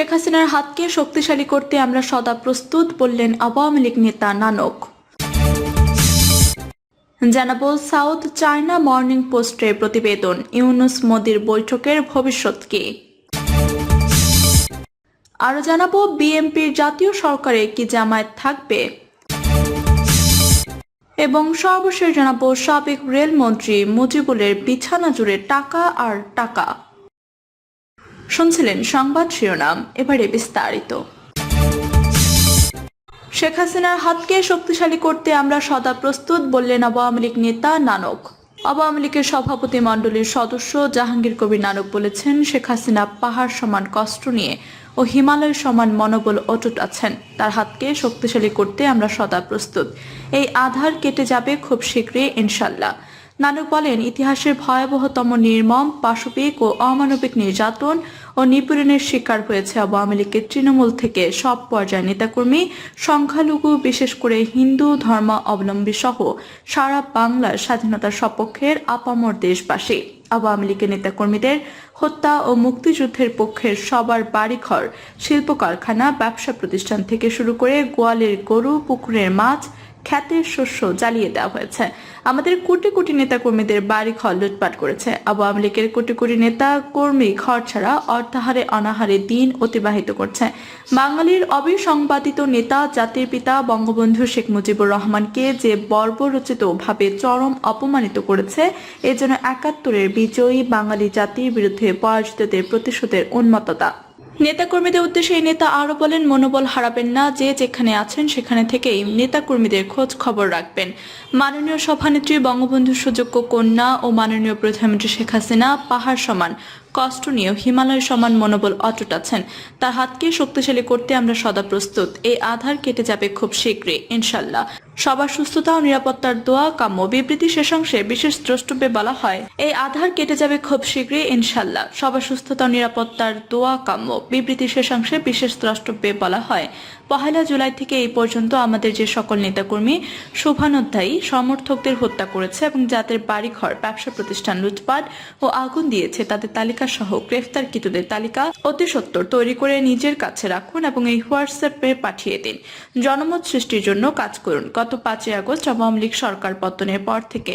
শেখ হাসিনার হাতকে শক্তিশালী করতে আমরা সদা প্রস্তুত বললেন আওয়ামী লীগ নেতা নানক। জানাব সাউথ চায়না মর্নিং পোস্টের প্রতিবেদন, ইউনুস মোদির বৈঠকের ভবিষ্যৎ কি? আরও জানাব বিএনপির জাতীয় সরকারে কি জামায়াত থাকবে? এবং সর্বশেষ জানাব সাবেক রেলমন্ত্রী মুজিবুলের বিছানা জুড়ে টাকা আর টাকা। শুনছিলেন সংবাদ শিরোনাম, এবারে বিস্তারিত। শেখ হাসিনার হাতকে শক্তিশালী করতে আমরা সদা প্রস্তুত বললেন আওয়ামী লীগ নেতা নানক। আওয়ামী লীগের সভাপতি মণ্ডলীর সদস্য জাহাঙ্গীর কবির নানক বলেছেন, শেখ হাসিনা পাহাড় সমান কষ্ট নিয়ে ও হিমালয় সমান মনোবল অটুট আছেন। তার হাতকে শক্তিশালী করতে আমরা সদা প্রস্তুত। এই আধার কেটে যাবে খুব শীঘ্রই, ইনশাল্লাহ। নানক বলেন, ইতিহাসের ভয়াবহতম নির্মম, পাশবিক ও অমানবিক নির্যাতন ও নিপীড়নের শিকার হয়েছে আওয়ামী লীগের তৃণমূল থেকে সব পর্যায়ের নেতাকর্মী, সংখ্যালঘু, বিশেষ করে হিন্দু ধর্ম অবলম্বী সহ সারা বাংলার স্বাধীনতার সপক্ষের আপামর দেশবাসী। আওয়ামী লীগের নেতাকর্মীদের হত্যা ও মুক্তিযুদ্ধের পক্ষের সবার বাড়িঘর শিল্প কারখানা ব্যবসা প্রতিষ্ঠান থেকে শুরু করে গোয়ালের গরু, পুকুরের মাছ, খ্যাতের শস্য জ্বালিয়ে দেওয়া হয়েছে। আমাদের কোটি কোটি নেতা কর্মীদের বাড়ি ঘর লুটপাট করেছে। আওয়ামী লীগের কোটি কোটি নেতা কর্মী ঘর ছাড়া অর্থাহারে অনাহারে দিন অতিবাহিত করছে। বাঙালির অবিসংবাদিত নেতা, জাতির পিতা বঙ্গবন্ধু শেখ মুজিবুর রহমানকে যে বর্বরচিত ভাবে চরম অপমানিত করেছে এজন্য একাত্তরের বিজয়ী বাঙালি জাতির বিরুদ্ধে পরাজিতদের প্রতিশোধের উন্মত্ততা। নেতাকর্মীদের উদ্দেশ্যে এই নেতা আরও বলেন, মনোবল হারাবেন না, যে যেখানে আছেন সেখানে থেকেই নেতাকর্মীদের খোঁজ খবর রাখবেন। মাননীয় সভানেত্রী বঙ্গবন্ধু সুযোগ্য কন্যা ও মাননীয় প্রধানমন্ত্রী শেখ হাসিনা পাহাড় সমান, কষ্ট নিয়েও হিমালয় সমান মনোবল অটুট আছেন। তার হাতকে শক্তিশালী করতে আমরা সদা প্রস্তুত। এই আধার কেটে যাবে খুব শীঘ্রই, ইনশাল্লাহ। সবার সুস্থতা ও নিরাপত্তার দোয়া কাম্য। বিবৃতি শেষাংশে বিশেষ দ্রষ্টব্যে বলা হয়, এই আধার কেটে যাবে খুব শীঘ্রই ইনশাল্লাহ সবার সুস্থতা ও নিরাপত্তার দোয়া কাম্য। বিবৃতি শেষাংশে বিশেষ দ্রষ্টব্যে বলা হয়, পহেলা জুলাই থেকে এই পর্যন্ত আমাদের যে সকল নেতাকর্মী, শোভানোধ্যায়ী, সমর্থকদের হত্যা করেছে এবং যাদের বাড়িঘর, ব্যবসা প্রতিষ্ঠান লুটপাট ও আগুন দিয়েছে, তাদের তালিকা সহ গ্রেফতারকৃতদের তালিকা অতি সত্বর তৈরি করে নিজের কাছে রাখুন এবং এই হোয়াটসঅ্যাপে পাঠিয়ে দিন। জনমত সৃষ্টির জন্য কাজ করুন। গত পাঁচই আগস্ট আওয়ামী লীগ সরকার পতনের পর থেকে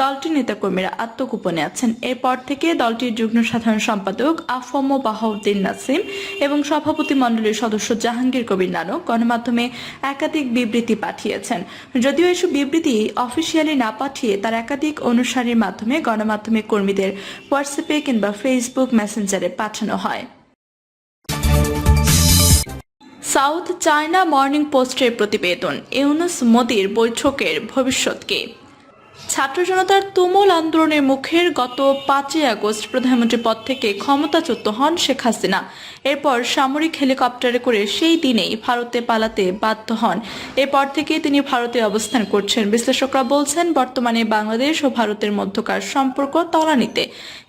দলটির নেতাকর্মীরা আত্মগোপনে আছেন। এরপর থেকে দলটির যুগ্ম সাধারণ সম্পাদক আফম বাহাউদ্দিন নাসিম এবং সভাপতি মণ্ডলীর সদস্য জাহাঙ্গীর কবির নানক গণমাধ্যমে একাধিক বিবৃতি পাঠিয়েছেন। যদিও এসব বিবৃতি অফিসিয়ালি না পাঠিয়ে তার একাধিক অনুসারীর মাধ্যমে গণমাধ্যমে কর্মীদের হোয়াটসঅ্যাপে কিংবা ফেসবুক মেসেঞ্জারে পাঠানো হয়। সাউথ চায়না মর্নিং পোস্টের প্রতিবেদন ইউনুস মোদির বৈঠকের ভবিষ্যৎকে। ছাত্র জনতার তুমুল আন্দোলনের মুখের গত পাঁচই আগস্ট প্রধানমন্ত্রী পদ থেকে ক্ষমতাচ্যুত হন শেখ হাসিনা। এরপর সামরিক হেলিকপ্টারে করে সেই দিনেই ভারতে পালাতে বাধ্য হন। এরপর থেকে তিনি ভারতে অবস্থান করছেন। বিশ্লেষকরা বলছেন, বর্তমানে বাংলাদেশ ও ভারতের মধ্যকার সম্পর্ক তলানিতে।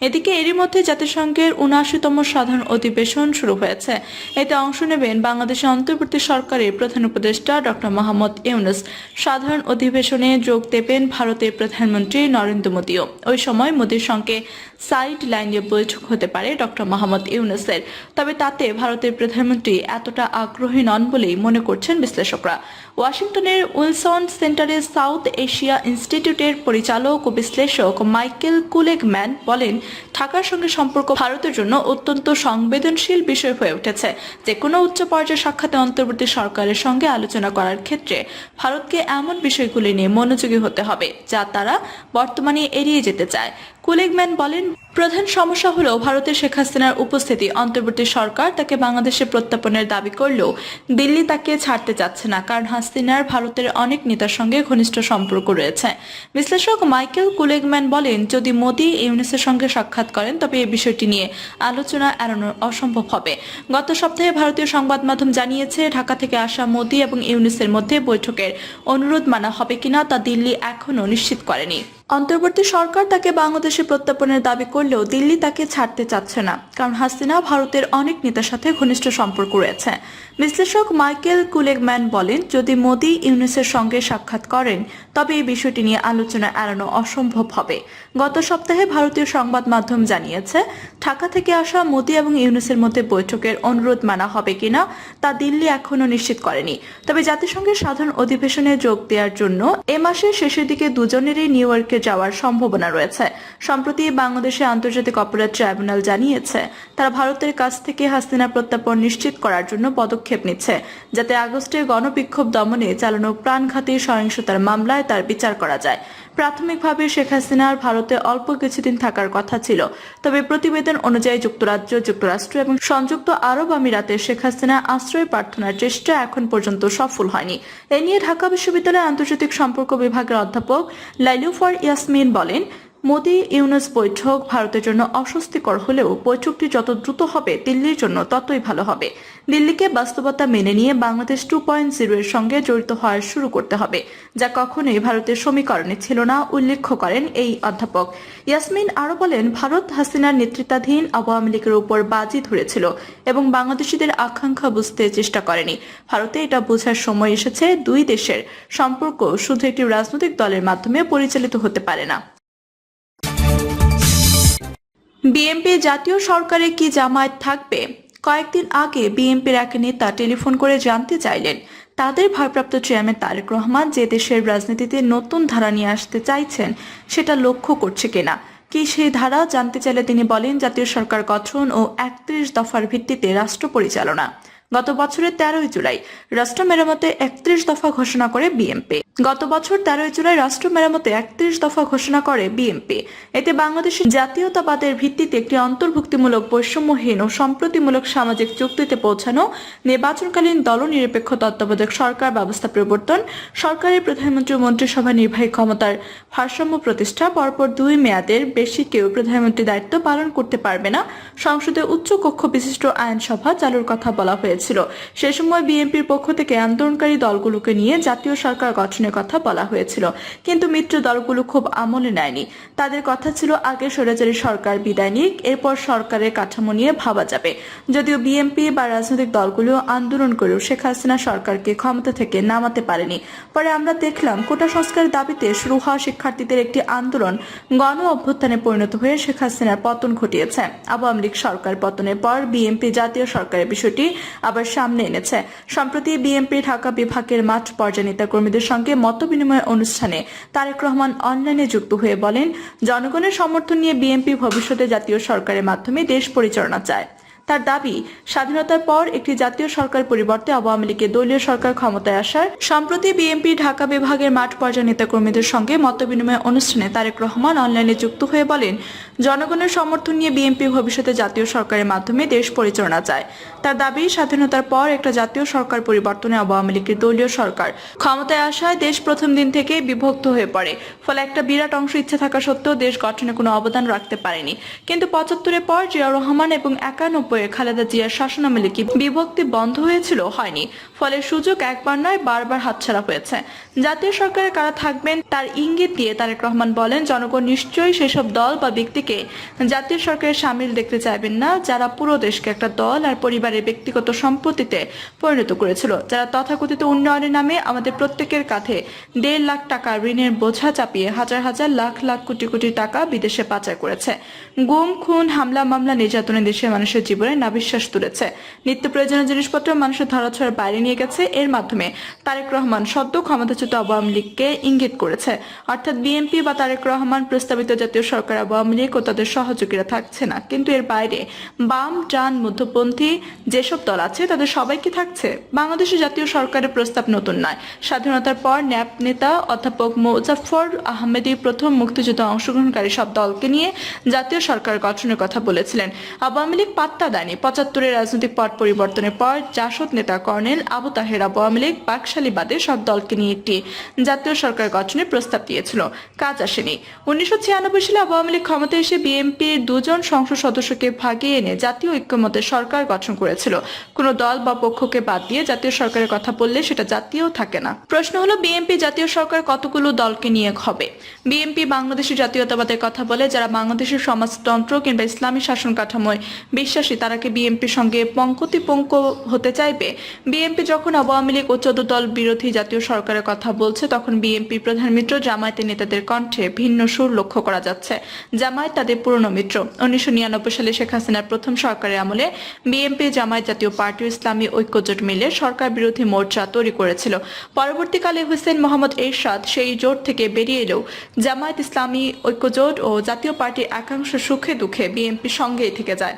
এদিকে এরই মধ্যে জাতিসংঘের উনআশিতম সাধারণ অধিবেশন শুরু হয়েছে। এতে অংশ নেবেন বাংলাদেশের অন্তর্বর্তী সরকারের প্রধান উপদেষ্টা ডক্টর মোহাম্মদ ইউনুস। সাধারণ অধিবেশনে যোগ দেবেন ভারতের প্রধানমন্ত্রী নরেন্দ্র মোদীও। ওই সময় মোদীর সঙ্গে সাইড লাইনে বৈঠক হতে পারে ডক্টর মোহাম্মদ ইউনুসের। তবে তাতে ভারতের প্রধানমন্ত্রী এতটা আগ্রহী নন বলেই মনে করছেন বিশ্লেষকরা। ওয়াশিংটনের উইলসন সেন্টারে সাউথ এশিয়া ইনস্টিটিউটের পরিচালক ও বিশ্লেষক মাইকেল কুলেগম্যান বলেন, ঢাকার সঙ্গে সম্পর্ক ভারতের জন্য অত্যন্ত সংবেদনশীল বিষয় হয়ে উঠেছে। যে কোনো উচ্চ পর্যায়ের সাক্ষাতে অন্তর্বর্তী সরকারের সঙ্গে আলোচনা করার ক্ষেত্রে ভারতকে এমন বিষয়গুলি নিয়ে মনোযোগী হতে হবে যা তারা বর্তমানে এড়িয়ে যেতে চায়। কুলেগম্যান বলেন, প্রধান সমস্যা হলো ভারতের শেখ হাসিনার উপস্থিতি। অন্তর্বর্তী সরকার তাকে বাংলাদেশে প্রত্যাপনের দাবি করলেও দিল্লি তাকে ছাড়তে চাচ্ছে না, কারণ হাসিনার ভারতের অনেক নেতার সঙ্গে ঘনিষ্ঠ সম্পর্ক রয়েছে। বিশ্লেষক মাইকেল কুলেগম্যান বলেন, যদি মোদি ইউনিসের সঙ্গে সাক্ষাৎ করেন, তবে এই বিষয়টি নিয়ে আলোচনা এড়ানো অসম্ভব হবে। গত সপ্তাহে ভারতীয় সংবাদ মাধ্যম জানিয়েছে, ঢাকা থেকে আসা মোদি এবং ইউনিসের মধ্যে বৈঠকের অনুরোধ মানা হবে কিনা তা দিল্লি এখনও নিশ্চিত করেনি। অন্তর্বর্তী সরকার তাকে বাংলাদেশে প্রত্যাপনের দাবি করলেও দিল্লি তাকে ছাড়তে চাচ্ছে না। কারণ হাসিনা ভারতের অনেক নেতার সাথে ঘনিষ্ঠ সম্পর্ক রয়েছে। বিশ্লেষক মাইকেল কুলেগম্যান বলেন, যদি মোদি ইউনুসের সঙ্গে সাক্ষাৎ করেন, তবে এই বিষয়টি নিয়ে আলোচনা এড়ানো অসম্ভব হবে। গত সপ্তাহে ভারতীয় সংবাদ মাধ্যম জানিয়েছে, ঢাকা থেকে আসা মোদি এবং ইউনুসের মধ্যে বৈঠকের অনুরোধ মানা হবে কিনা, তা দিল্লি এখনও নিশ্চিত করেনি। তবে জাতিসংঘের সাধারণ অধিবেশনে যোগ দেওয়ার জন্য এ মাসের শেষের দিকে দুজনেরই নিউ ইয়র্কে যাওয়ার সম্ভাবনা রয়েছে। সম্প্রতি বাংলাদেশে আন্তর্জাতিক অপরাধ ট্রাইব্যুনাল জানিয়েছে, তারা ভারতের কাছ থেকে হাসিনা প্রত্যাপন নিশ্চিত করার জন্য পদক্ষেপ নিচ্ছে, যাতে আগস্টে গণবিক্ষোভ দমনে চালানো প্রাণঘাতী সহিংসতার মামলায় তার বিচার করা যায়। প্রাথমিকভাবে শেখ হাসিনার ভারতে অল্প কিছুদিন থাকার কথা ছিল, তবে প্রতিবেদন অনুযায়ী যুক্তরাজ্য, যুক্তরাষ্ট্র এবং সংযুক্ত আরব আমিরাতে শেখ হাসিনা আশ্রয় প্রার্থনার চেষ্টা এখন পর্যন্ত সফল হয়নি। এ নিয়ে ঢাকা বিশ্ববিদ্যালয়ের আন্তর্জাতিক সম্পর্ক বিভাগের অধ্যাপক লাইলুফার ইয়াসমিন বলেন মোদি ইউনুস বৈঠক ভারতের জন্য অস্বস্তিকর হলেও বৈঠকটি যত দ্রুত হবে দিল্লির জন্য ততই ভালো হবে। দিল্লিকে বাস্তবতা মেনে নিয়ে বাংলাদেশ টু পয়েন্ট জিরো এর সঙ্গে জড়িত হওয়ার শুরু করতে হবে, যা কখনোই ভারতের সমীকরণে ছিল না উল্লেখ করেন এই অধ্যাপক। ইয়াসমিন আরও বলেন, ভারত হাসিনার নেতৃত্বাধীন আওয়ামী লীগের উপর বাজি ধরেছিল এবং বাংলাদেশিদের আকাঙ্ক্ষা বুঝতে চেষ্টা করেনি। ভারতে এটা বোঝার সময় এসেছে দুই দেশের সম্পর্ক শুধু একটি রাজনৈতিক দলের মাধ্যমে পরিচালিত হতে পারে না। বিএনপি জাতীয় সরকারে কি জামায়াত থাকবে? কয়েকদিন আগে বিএনপির এক নেতা টেলিফোন করে জানতে চাইলেন, তাদের ভারপ্রাপ্ত চেয়ারম্যান তারেক রহমান যে দেশের রাজনীতিতে নতুন ধারা নিয়ে আসতে চাইছেন, সেটা লক্ষ্য করছে কিনা? কি সেই ধারা? জানতে চাইলে তিনি বলেন, জাতীয় সরকার গঠন ও একত্রিশ দফার ভিত্তিতে রাষ্ট্র পরিচালনা। গত বছরের তেরোই জুলাই, রাষ্ট্র মেরামতে একত্রিশ দফা ঘোষণা করে বিএনপি। গত বছর তেরোই জুলাই রাষ্ট্র মেরামতে একত্রিশ দফা ঘোষণা করে বিএনপি। এতে বাংলাদেশের জাতীয়তাবাদের ভিত্তিতে একটি অন্তর্ভুক্তিমূলক বৈষম্যহীন ও সম্প্রতিমূলক সামাজিক চুক্তিতে পৌঁছানো, নির্বাচনকালীন দলনিরপেক্ষ তত্ত্বাবধায়ক সরকার ব্যবস্থা প্রবর্তন, সরকারের প্রধানমন্ত্রী মন্ত্রিসভা নির্বাহী ক্ষমতার ভারসাম্য প্রতিষ্ঠা, পরপর দুই মেয়াদের বেশি কেউ প্রধানমন্ত্রী দায়িত্ব পালন করতে পারবে না। সংসদে উচ্চ কক্ষ বিশিষ্ট আইনসভা চালুর কথা বলা হয়েছিল। সে সময় বিএনপির পক্ষ থেকে আন্দোলনকারী দলগুলোকে নিয়ে জাতীয় সরকার গঠনের কথা বলা হয়েছিল। কিন্তু মিত্র দলগুলো খুব আমলে নেয়নি। তাদের কথা ছিল, আগে স্বৈরাচারী সরকার বিদায় নিক, এরপর সরকারের কাঠামো নিয়ে ভাবা যাবে। যদিও বিএনপি বা রাজনৈতিক দলগুলো আন্দোলন করেও শেখ হাসিনা সরকারকে ক্ষমতা থেকে নামাতে পারেনি। পরে আমরা দেখলাম, কোটা সংস্কারের দাবিতে শুরু হওয়া শিক্ষার্থীদের একটি আন্দোলন গণ অভ্যুত্থানে পরিণত হয়ে শেখ হাসিনার পতন ঘটিয়েছে। আওয়ামী লীগ সরকার পতনের পর বিএনপি জাতীয় সরকারের বিষয়টি আবার সামনে এনেছে। সম্প্রতি বিএনপি ঢাকা বিভাগের মাঠ পর্যায়ে নেতাকর্মীদের সঙ্গে মতবিনিময় অনুষ্ঠানে তারেক রহমান অনলাইনে যুক্ত হয়ে বলেন, জনগণের সমর্থন নিয়ে বিএনপি ভবিষ্যতে জাতীয় সরকারের মাধ্যমে দেশ পরিচালনা চায়। তার দাবি, স্বাধীনতার পর একটি জাতীয় সরকার পরিবর্তে আওয়ামী লীগের দলীয় সরকার ক্ষমতায় আসার। সম্প্রতি বিএনপি ঢাকা বিভাগের মাঠ পর্যায়ে নেতাকর্মীদের সঙ্গে মতবিনিময় অনুষ্ঠানে তারেক রহমান অনলাইনে যুক্ত হয়ে বলেন, জনগণের সমর্থন নিয়ে বিএনপি ভবিষ্যতে জাতীয় সরকারের মাধ্যমে দেশ পরিচালনা চায়। তার দাবি, স্বাধীনতার পর একটা জাতীয় সরকার পরিবর্তনে আওয়ামী লীগের দলীয় সরকার ক্ষমতায় আসায় দেশ প্রথম দিন থেকে বিভক্ত হয়ে পড়ে। ফলে একটা বিরাট অংশ ইচ্ছে থাকা সত্ত্বেও দেশ গঠনে কোনো অবদান রাখতে পারেনি। কিন্তু পঁচাত্তরের পর জিয়া রহমান এবং একানব্বই খালেদা জিয়ার শাসনামলে কি বিভক্তি বন্ধ হয়েছিল হয়নি। ফলে সুযোগ একবার নয়, বারবার হাতছাড়া হয়েছে। জাতীয় সরকারে কারা থাকবেন তার ইঙ্গিত দিয়ে তারেক রহমান বলেন, জনগণ নিশ্চয়ই সেসব দল বা ব্যক্তিকে জাতীয় সরকারের সামিল দেখতে চাইবেন না, যারা পুরো দেশকে একটা দল আর পরিবারের ব্যক্তিগত সম্পত্তিতে পরিণত করেছিল। যারা তথাকথিত উন্নয়নের নামে আমাদের প্রত্যেকের কাঁধে দেড় লাখ টাকা ঋণের বোঝা চাপিয়ে হাজার হাজার লাখ লাখ কোটি কোটি টাকা বিদেশে পাচার করেছে। গুম, খুন, হামলা, মামলা, নির্যাতনে দেশের মানুষের জীবনে নাবিশ্বাস তুলেছে। নিত্য প্রয়োজনীয় জিনিসপত্র মানুষের ধরাছোঁয়ার বাইরে নিয়ে গেছে, এর মাধ্যমে তারেক রহমান সদ্য ক্ষমতাচ্যুত আওয়ামী লীগকে ইঙ্গিত করেছে। অর্থাৎ বিএনপি বা তারেক রহমান প্রস্তাবিত জাতীয় সরকার আওয়ামী লীগ ও তাদের সহযোগীরা থাকছে না। কিন্তু এর বাইরে বাম ডান মধ্যপন্থী যেসব দল আছে, তাদের সবাই কি থাকছে? বাংলাদেশের জাতীয় সরকারের প্রস্তাব নতুন নয়। স্বাধীনতার পর ন্যাপ নেতা অধ্যাপক মোজাফর আহমেদি প্রথম মুক্তিযুদ্ধ অংশগ্রহণকারী সব দলকে নিয়ে জাতীয় সরকার গঠনের কথা বলেছিলেন। আওয়ামী লীগ পাত্তা দেয়নি। পঁচাত্তরের রাজনৈতিক পট পরিবর্তনের পর জাসদ নেতা কর্নেল আবু তাহের আওয়ামী লীগ বাকশালী বাদে সব দলকে নিয়ে একটি জাতীয় সরকার গঠনের প্রস্তাব দিয়েছিল। কাজ আসেনি। উনিশশো ছিয়ানব্বই সালে আওয়ামী লীগ ক্ষমতায় এসে বিএনপির দুজন সংসদ সদস্যকে ভাগিয়ে এনে জাতীয় ঐক্যমতের সরকার গঠন করেছিল। কোনো দল বা পক্ষকে বাদ দিয়ে জাতীয় সরকারের কথা বললে সেটা জাতীয় থাকে না। প্রশ্ন হলো, বিএনপি জাতীয় সরকার কতগুলো দলকে নিয়ে হবে? বিএনপি বাংলাদেশের জাতীয়তাবাদের কথা বলে যারা বাংলাদেশের সমাজতন্ত্র কিংবা ইসলামী শাসন কাঠামোয় বিশ্বাসী, তারা কি বিএনপির সঙ্গে পঙ্কতি পঙ্ক হতে চাইবে? বিএনপি যখন আওয়ামী লীগ চোদ্দ দল বিরোধী জাতীয় সরকারের কথা বলছে, তখন বিএনপি প্রধান মিত্র জামায়াতের নেতাদের কণ্ঠে ভিন্ন সুর লক্ষ্য করা যাচ্ছে। জামায়াত তাদের পুরনো মিত্র। উনিশশো নিরানব্বই সালে শেখ হাসিনার প্রথম সরকারের আমলে বিএনপি, জামায়াত জাতীয় পার্টি ইসলামী ঐক্যজোট মিলে সরকার বিরোধী মোর্চা তৈরি করেছিল। পরবর্তীকালে হুসেন মোহাম্মদ এরশাদ সেই জোট থেকে বেরিয়ে এলেও জামায়াত ইসলামী ঐক্যজোট ও জাতীয় পার্টির একাংশ সুখে দুঃখে বিএনপির সঙ্গেই থেকে যায়।